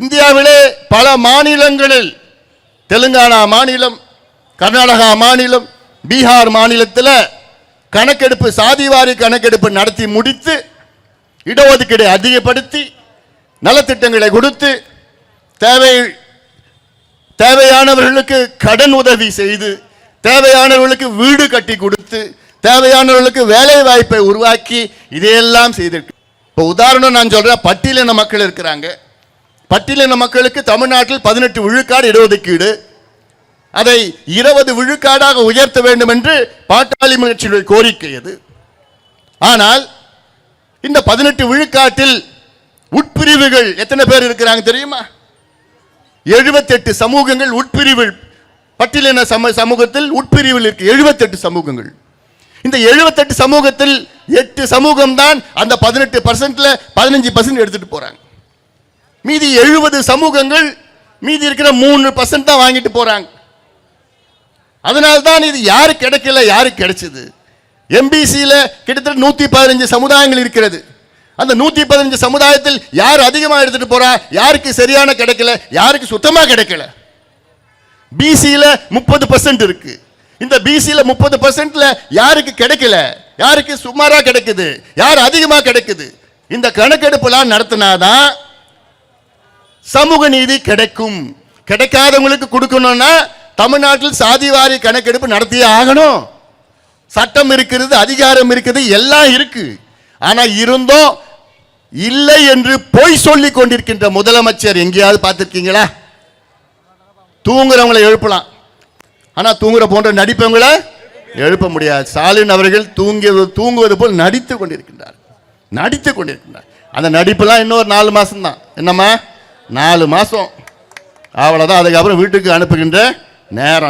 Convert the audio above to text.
இந்தியாவிலே பல மாநிலங்களில் தெலுங்கானா மாநிலம் கர்நாடகா மாநிலம் பீகார் மாநிலத்தில் கணக்கெடுப்பு சாதிவாரி கணக்கெடுப்பு நடத்தி முடித்து இடஒதுக்கீடு அதிகப்படுத்தி நலத்திட்டங்களை கொடுத்து தேவை தேவையானவர்களுக்கு கடன் உதவி செய்து தேவையானவர்களுக்கு வீடு கட்டி கொடுத்து தேவையானவர்களுக்கு வேலை வாய்ப்பை உருவாக்கி இதையெல்லாம் செய்திருக்கு இப்போ உதாரணம் நான் சொல்கிறேன் பட்டியலின மக்கள் இருக்கிறாங்க. பட்டியலின மக்களுக்கு தமிழ்நாட்டில் பதினெட்டு விழுக்காடு இடஒதுக்கீடு. அதை இருபது விழுக்காடாக உயர்த்த வேண்டும் என்று பாட்டாளி முயற்சியுடைய கோரிக்கை அது. ஆனால் இந்த பதினெட்டு விழுக்காட்டில் உட்பிரிவுகள் எத்தனை பேர் இருக்கிறாங்க தெரியுமா? எழுபத்தெட்டு சமூகங்கள் உட்பிரிவில் பட்டியலின சம சமூகத்தில் உட்பிரிவில் இருக்கு எழுபத்தெட்டு சமூகங்கள். இந்த எழுபத்தெட்டு சமூகத்தில் எட்டு சமூகம் தான் அந்த பதினெட்டு பர்சன்ட்ல பதினஞ்சு பர்சன்ட் எடுத்துட்டு போறாங்க. மீதி எழுபது சமூகங்கள் மீதி இருக்கிற மூணு பர்சன்ட் தான் வாங்கிட்டு போறாங்க. அதனால்தான் இது யாரு கிடைக்கல யாருக்கு கிடைச்சது? எம்பிசியில் கிட்டத்தட்ட நூற்றி பதினஞ்சு சமுதாயங்கள் இருக்கிறது. அந்த நூற்றி பதினஞ்சு சமுதாயத்தில் யார் அதிகமாக எடுத்துகிட்டு போறா யாருக்கு சரியான கிடைக்கல யாருக்கு சுத்தமாக கிடைக்கல? பிசியில் முப்பது பர்சன்ட் இருக்கு. இந்த பிசியில் முப்பது பர்சன்ட்ல யாருக்கு கிடைக்கல யாருக்கு சுமாராக கிடைக்குது யார் அதிகமாக கிடைக்குது? இந்த கணக்கெடுப்புலாம் நடத்தினாதான் சமூக நீதி கிடைக்கும். கிடைக்காதவங்களுக்கு கொடுக்கணும்னா தமிழ்நாட்டில் சாதிவாரி கணக்கெடுப்பு நடத்தியே ஆகணும். சட்டம் இருக்கிறது அதிகாரம் இருக்குது எல்லாம் இருக்கு. ஆனால் இருந்தும் இல்லை என்று பொய் சொல்லி கொண்டிருக்கின்ற முதலமைச்சர் எங்கேயாவது பார்த்துருக்கீங்களா? தூங்குறவங்களை எழுப்பலாம். ஆனால் தூங்குற போன்ற நடிப்பவங்களை எழுப்ப முடியாது. ஸ்டாலின் அவர்கள் தூங்கியது தூங்குவது போல் நடித்து கொண்டிருக்கின்றார். நடித்து கொண்டிருக்கின்றார். அந்த நடிப்புலாம் இன்னொரு நாலு மாதம் தான் என்னம்மா? நாலு மாசம். அவ்வளவுதான். அதுக்கப்புறம் வீட்டுக்கு அனுப்புகின்ற நேரம்.